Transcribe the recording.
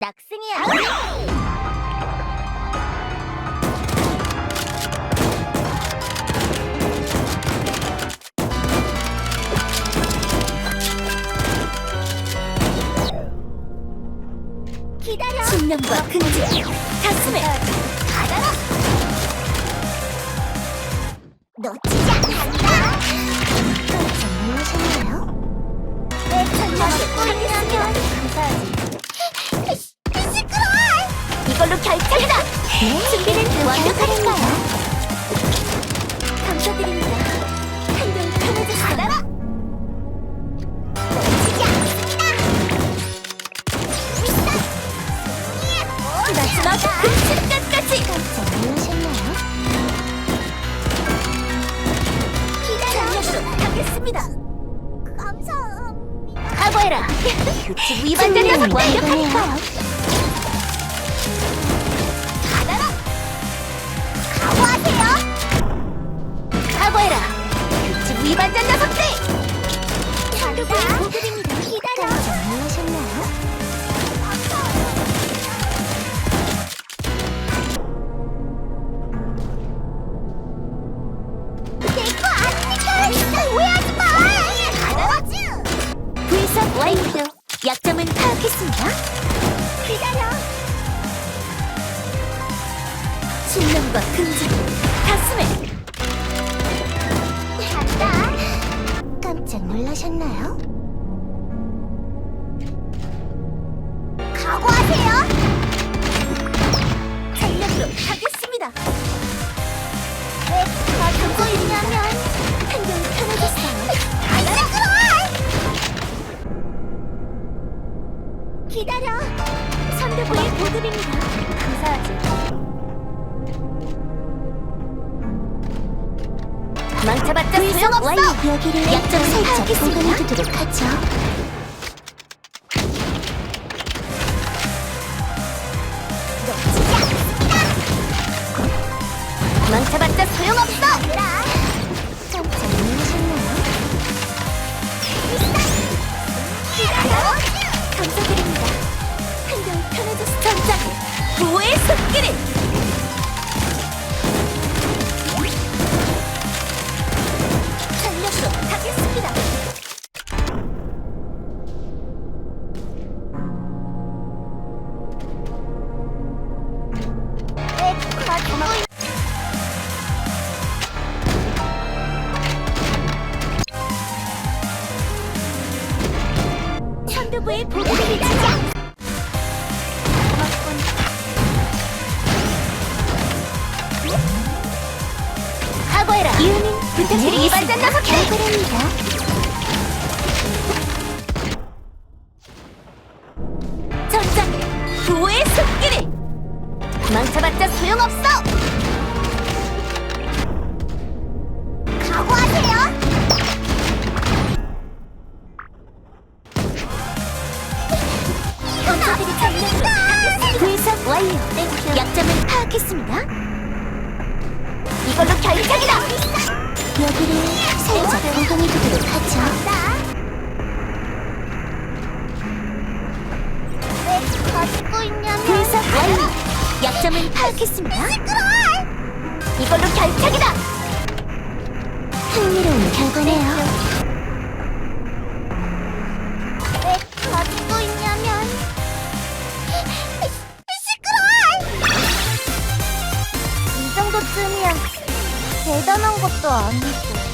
낙승이야. 기다려. 신념과 긍지 가슴에 받아라. 놓치지 않는다. 깜짝 놀라셨나요? 내 천장을 뚫리면 감사하지. 이걸로 결정이다 준비는 완벽하니까요 감사드립니다. 한결 편해졌어요. 놓치지 않습니다. 마지막 그 순간까지 깜짝 놀라셨나요? 기다려. 하겠습니다 감사합니다. 각오해라 규칙 위반된 녀석 완벽하니까 파악했습니다 기다려. 신념과 긍지 가슴에 간다. 깜짝 놀라셨나요? 망쳐봤자 소용없어 여기를 약점 살짝. 보관해두도록 하죠. 망쳐봤자 소용없어. 깜짝 놀라셨나요? 감사드립니다. 한결 편해졌어. 전장 부의 숲길을 선두부의 보급입니다. 각오해라 이유는 규칙 위반된 녀석들 결과랍니다. 전장 부의 숲길을 망쳐봤자 소용없어 분석 완료 약점은 파악했습니다 이걸로 결정이다 여기를 살짝 보강해 두도록 하죠. 왜 가지고 있냐면 분석 완료 약점은 파악했습니다 이걸로 결정이다 흥미로운 결과네요. 대단한 것도 아니고